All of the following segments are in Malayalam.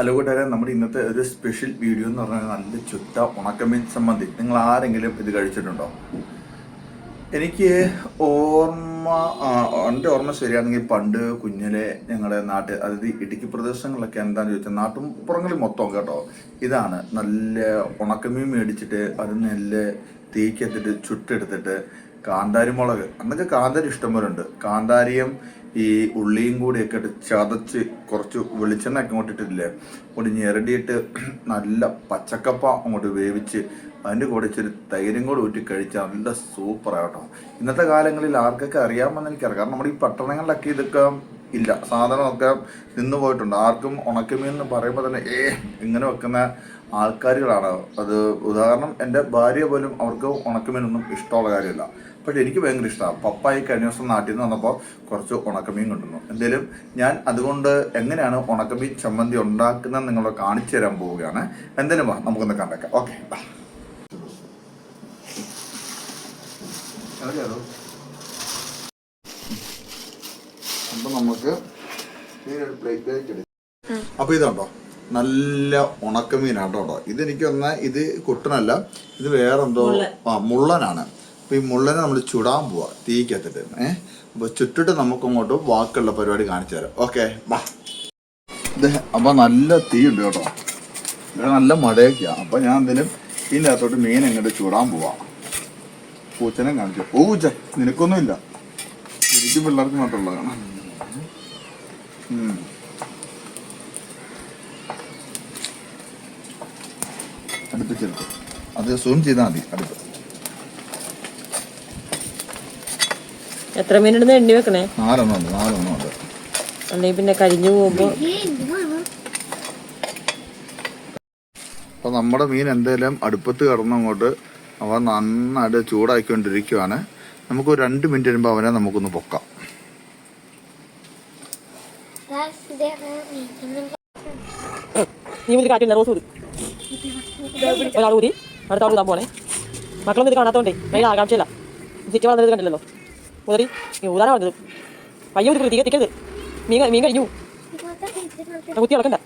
ഹലോ കൂട്ടുകാരെ നമ്മുടെ ഇന്നത്തെ ഒരു സ്പെഷ്യൽ വീഡിയോ എന്ന് പറഞ്ഞാൽ നല്ല ചുട്ട ഉണക്കമീൻ സംബന്ധി നിങ്ങൾ ആരെങ്കിലും ഇത് കഴിച്ചിട്ടുണ്ടോ? എനിക്ക് ഓർമ്മ എന്റെ ഓർമ്മ ശരിയാണെങ്കിൽ പണ്ട് കുഞ്ഞിലെ ഞങ്ങളുടെ നാട്ടിൽ അതായത് ഇടുക്കി പ്രദേശങ്ങളിലൊക്കെ എന്താണെന്ന് ചോദിച്ചാൽ നാട്ടും പുറങ്ങളിൽ മൊത്തം കേട്ടോ. ഇതാണ് നല്ല ഉണക്കമീൻ മേടിച്ചിട്ട് അത് നെല്ല് തീക്കെത്തിട്ട് ചുട്ടെടുത്തിട്ട് കാന്താരി മുളക് അന്നൊക്കെ കാന്താരി ഇഷ്ടംപോലെ ഉണ്ട്. കാന്താരിയും ഈ ഉള്ളിയും കൂടിയൊക്കെ ഇട്ട് ചതച്ച് കുറച്ച് വെളിച്ചെണ്ണ ഒക്കെ അങ്ങോട്ട് ഇട്ടിട്ടില്ലേ? അങ്ങോട്ട് ഞെരടിയിട്ട് നല്ല പച്ചക്കപ്പ അങ്ങോട്ട് വേവിച്ച് അതിന്റെ കൂടെ ഇച്ചിരി തൈരും കൂടെ ഊറ്റി കഴിച്ചാൽ നല്ല സൂപ്പറാണ് കേട്ടോ. ഇന്നത്തെ കാലങ്ങളിൽ ആർക്കൊക്കെ അറിയാമെന്ന് എനിക്കറിയാം. കാരണം നമ്മുടെ ഈ പട്ടണങ്ങളിലൊക്കെ ഇതൊക്കെ ഇല്ല. സാധനമൊക്കെ നിന്ന് പോയിട്ടുണ്ട്. ആർക്കും ഉണക്കമീൻ എന്ന് പറയുമ്പോൾ തന്നെ ഏ ഇങ്ങനെ വെക്കുന്ന ആൾക്കാരുകളാണ്. അത് ഉദാഹരണം എന്റെ ഭാര്യ പോലും അവർക്ക് ഉണക്കമീനൊന്നും ഇഷ്ടമുള്ള കാര്യമില്ല. പക്ഷെ എനിക്ക് ഭയങ്കര ഇഷ്ടമാണ് പപ്പായി കഴിഞ്ഞ ദിവസം നാട്ടിൽ നിന്ന് വന്നപ്പോൾ കുറച്ച് ഉണക്കമീൻ കിട്ടുന്നു എന്തേലും ഞാൻ അതുകൊണ്ട് എങ്ങനെയാണ് ഉണക്കമീൻ ചമ്മന്തി ഉണ്ടാക്കുന്നത് നിങ്ങളെ കാണിച്ചു തരാൻ പോവുകയാണ്. എന്തേലും വാ നമുക്കൊന്ന് കണ്ടേക്കാം. ഓക്കെ അപ്പൊ നമുക്ക് അപ്പൊ ഇതുണ്ടോ? നല്ല ഉണക്കമീനാണ് കേട്ടോ ഇതെനിക്കൊന്ന് ഇത് കുട്ടനല്ല ഇത് വേറെന്തോ ആ മുള്ളനാണ്. അപ്പൊ ഈ മുള്ളനെ നമ്മൾ ചുടാൻ പോവാ തീക്കത്തിട്ട് ഏഹ് അപ്പൊ ചുട്ടിട്ട് നമുക്ക് അങ്ങോട്ട് വാക്കുള്ള പരിപാടി കാണിച്ചു തരാം. ഓക്കെ ബാ ഇത് അപ്പൊ നല്ല തീ ഉണ്ട് കേട്ടോ. ഇവിടെ നല്ല മഴയൊക്കെയാണ് അപ്പൊ ഞാൻ എന്തെങ്കിലും ഇതിന്റെ അകത്തോട്ട് മീൻ എങ്ങോട്ട് ചൂടാൻ പോവാ. പൂച്ചനെ കാണിച്ചു. ഓ പൂച്ച നിനക്കൊന്നുമില്ല. എനിക്ക് പിള്ളേർക്ക് മാത്രമുള്ളതാണ്. ഉം. അത് സൂം ചെയ്താൽ മതി അടുത്ത്. എത്ര മിനിറ്റ് എണ്ണി വെക്കണേ? നാലെണ്ണം ഉണ്ട് നാലെണ്ണം ഉണ്ട്. അല്ലെങ്കിൽ പിന്നെ കരിഞ്ഞു പോകുമ്പോ അപ്പൊ നമ്മുടെ മീൻ എന്തായാലും അടുപ്പത്ത് കിടന്നങ്ങോട്ട് അവ നന്നായിട്ട് ചൂടാക്കിക്കൊണ്ടിരിക്കുവാണ് നമുക്ക് ഒരു രണ്ട് മിനിറ്റ് വരുമ്പോൾ അവനെ നമുക്കൊന്ന് പൊക്കാം. നീ മുതൽ കാറ്റില്ല റോസ് ഊതി ഒരാൾ ഊതി അടുത്ത ആൾ ഊതാൻ പോണേ. മക്കളൊന്നും ഇത് കാണാത്തോണ്ടേ മെയിൻ ആകാംക്ഷയില്ല. സിറ്റ് വളർന്നത് കണ്ടില്ലല്ലോ. ഉദരി ഉദാഹരണം ഊതാനാ പയ്യോ പയ്യ ഊതി തീ കത്തിക്കരുത് മീൻ മീൻ കഴിഞ്ഞു. കുത്തി ഇളക്കണ്ട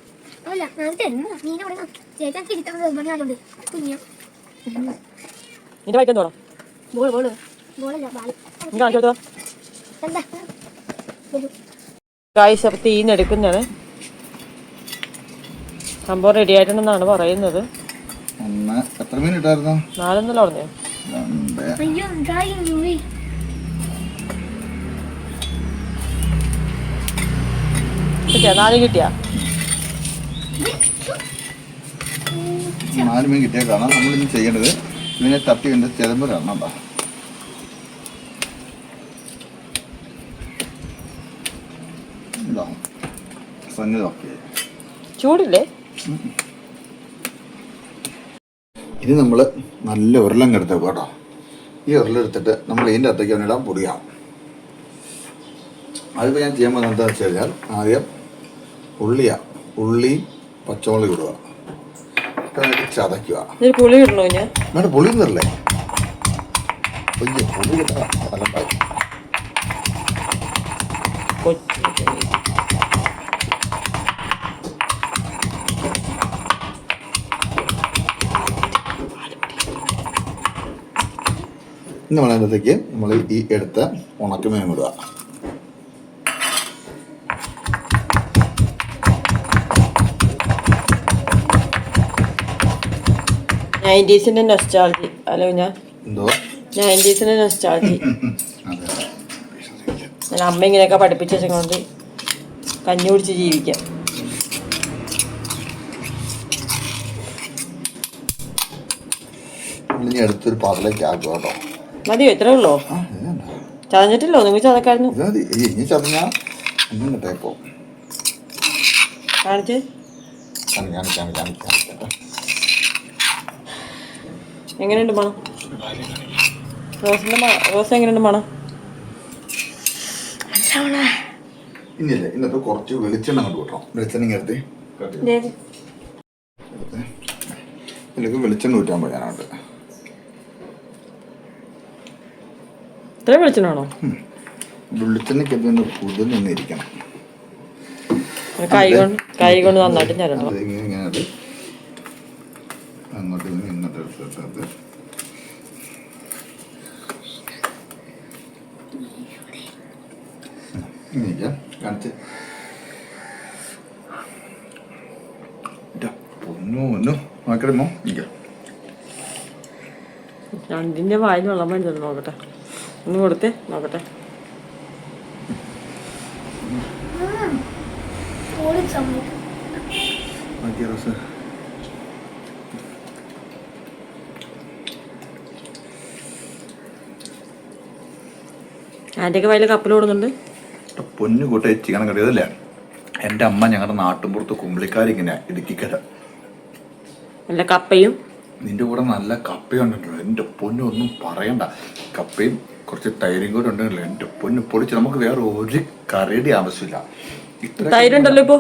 നിന്റെ വൈറ്റ് എന്തോടാ? Ball ball. ബോളല്ല ബാൽ നീ കാണിച്ചു കൊടുത്തതാ എന്താ? കായ്സ് അപ്പം തീന്നെടുക്കുന്നതാണ് സംഭവം റെഡി ആയിട്ടുണ്ടെന്നാണ് പറയുന്നത്. ഒന്ന്. എത്ര മീൻ ഇട്ടായിരുന്നു നാലെന്നല്ല പറഞ്ഞു? കിട്ടിയാ? നാല് കിട്ടിയാ? നാല് മീൻ കിട്ടിയേക്കാണ് നമ്മളിന്ന് ചെയ്യേണ്ടത് ഇതിനെ തട്ടി കണ്ട് ചിലമ്പലാണ് കേട്ടോ. സംഗതി ഓക്കെ ചൂടില്ലേ? ഇനി നമ്മൾ നല്ല ഉരുളം കെടുത്തേക്കും കേട്ടോ. ഈ ഉരുളെടുത്തിട്ട് നമ്മൾ ഇതിന്റെ അകത്തേക്ക് അവനിടാൻ പൊടിയാം. അതിപ്പോൾ ഞാൻ ചെയ്യാൻ പോകുന്നത് എന്താണെന്ന് വെച്ച് കഴിഞ്ഞാൽ ആദ്യം ഉള്ളിയാ ഉള്ളിയും പച്ചമുളക് ഇടുക. ചതയ്ക്കുക. പുളി ഇടണോ ഞാൻ വേണ്ട പുളി ഇടല്ലേ? പുളി കിട്ടാ കൊച്ചു ഇന്ന് നമ്മൾ അതിനകത്തേക്ക് നമ്മൾ ഈ എടുത്ത ഉണക്കമീൻ ഇടുക. നയന്റീസിന്റെ നൊസ്റ്റാൾജി അല്ലോ ഞാൻ. എന്തോ? നയന്റീസിന്റെ നൊസ്റ്റാളജി അതെ ഞാൻ അമ്മ ഇങ്ങനെയൊക്കെ പഠിപ്പിച്ച കൊണ്ട് കഞ്ഞി കുടിച്ച് ജീവിക്കാം. ഇനി അടുത്തൊരു പാത്രത്തിലേക്ക് ആക്കുക കേട്ടോ മതിയോ ഇത്രേ ഉള്ളോ? ചതഞ്ഞിട്ടില്ലോ? നിങ്ങൾ ചതക്കായിരുന്നു. ഇനി ഒന്നും കാണിച്ച്. എങ്ങനെയുണ്ട് മണം? റോസിന്റെ മണം റോസ് എങ്ങനെയുണ്ട് മണം? ഇനിയല്ലേ ഇന്നത്തെ കുറച്ച് വെളിച്ചെണ്ണ കൊണ്ട് കൂട്ടണം വെളിച്ചെണ്ണ ഇങ്ങനെ ഇതിലേക്ക് വെളിച്ചെണ്ണ ഊറ്റാൻ പോയി ഞാനായിട്ട് ഇത്ര വിളിച്ചിട്ടാണോ വെളിച്ചെണ്ണയ്ക്ക് അതിന് പുതിൽ നിന്നിരിക്കണം. കൈ കൊണ്ട് കൈ കൊണ്ട് നന്നായിട്ട് ഞരണ്ടണം അത് ഇങ്ങനെ ഇങ്ങനെ അത് അങ്ങോട്ട് ഇങ്ങോട്ട് കാണിച്ച്. നോക്കണമോ ഇരിക്കാം. രണ്ടിന്റെ വായിൽ വെള്ളം വരുന്നുണ്ട് നോക്കട്ടെ. ഒന്ന് കൊടുത്തേ നോക്കട്ടെ. ആന്റിയൊക്കെ വയലിൽ കപ്പൽ ഓടുന്നുണ്ട്. പൊന്നു കൂട്ട ചിക്കൻ കറിയതല്ലേ എന്റെ അമ്മ ഞങ്ങളുടെ നാട്ടുമ്പുറത്ത് കുമ്പളിക്കാരിങ്ങനെ ഇടുക്കിക്കര നല്ല കപ്പയും. നിന്റെ കൂടെ നല്ല കപ്പയുണ്ടല്ലോ എന്റെ പൊന്നു ഒന്നും പറയണ്ട. കപ്പയും കുറച്ച് തൈരും കൂടെ ഉണ്ടല്ലോ എന്റെ പൊന്നു പൊളിച്ച് നമുക്ക് വേറെ ഒരു കറിയുടെ ആവശ്യമില്ല. തൈരുണ്ടല്ലോ ഇപ്പോ?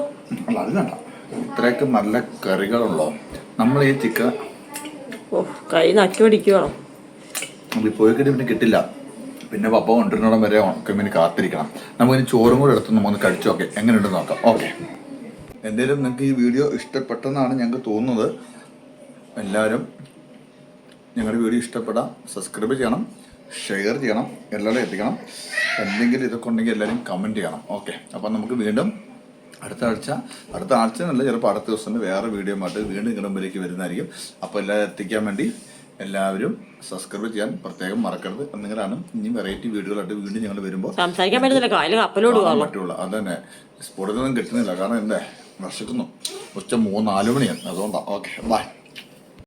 അല്ല അത് വേണ്ട. ഇത്രയൊക്കെ നല്ല കറികളുള്ളോ. നമ്മൾ ഈ ചിക്കൻ ഓ കൈ നക്കി നമ്മൾ പോയി പിന്നെ കിട്ടില്ല. പിന്നെ പപ്പ കൊണ്ടുവരുന്നോടം വരെ ഉണക്കമീൻ കാത്തിരിക്കണം. നമുക്ക് നമുക്കിനി ചോറും കൂടെ എടുത്ത് നമുക്കൊന്ന് കഴിച്ചു നോക്കെ. എങ്ങനെയുണ്ടെന്ന് നോക്കാം. ഓക്കെ. എന്തേലും നിങ്ങൾക്ക് ഈ വീഡിയോ ഇഷ്ടപ്പെട്ടെന്നാണ് ഞങ്ങൾക്ക് തോന്നുന്നത്. എല്ലാവരും ഞങ്ങളുടെ വീഡിയോ ഇഷ്ടപ്പെടാം. സബ്സ്ക്രൈബ് ചെയ്യണം. ഷെയർ ചെയ്യണം എല്ലാവരും എത്തിക്കണം. എന്തെങ്കിലും ഇതൊക്കെ ഉണ്ടെങ്കിൽ എല്ലാവരും കമന്റ് ചെയ്യണം. ഓക്കെ അപ്പം നമുക്ക് വീണ്ടും അടുത്ത ആഴ്ച അടുത്ത ആഴ്ച എന്നല്ല ചിലപ്പോൾ അടുത്ത ദിവസം തന്നെ വേറെ വീഡിയോ ആയിട്ട് വീണ്ടും നിങ്ങളുടെ മുമ്പിലേക്ക് വരുന്നതായിരിക്കും. അപ്പോൾ എല്ലാവരും എത്തിക്കാൻ വേണ്ടി എല്ലാവരും സബ്സ്ക്രൈബ് ചെയ്യാൻ പ്രത്യേകം മറക്കരുത് എന്നിങ്ങനെയാണ് ഇനി വെറൈറ്റി വീഡിയോകളായിട്ട് വീണ്ടും ഞങ്ങൾ വരുമ്പോൾ സംസാരിക്കാൻ പറ്റുള്ളൂ. അതന്നെ. സ്ഫുടതൊന്നും കിട്ടുന്നില്ല. കാരണം എന്താ? വിശക്കുന്നു. ഉച്ച മൂന്ന് നാല് മണിയാണ്. അതുകൊണ്ടാണ് ഓക്കെ ബൈ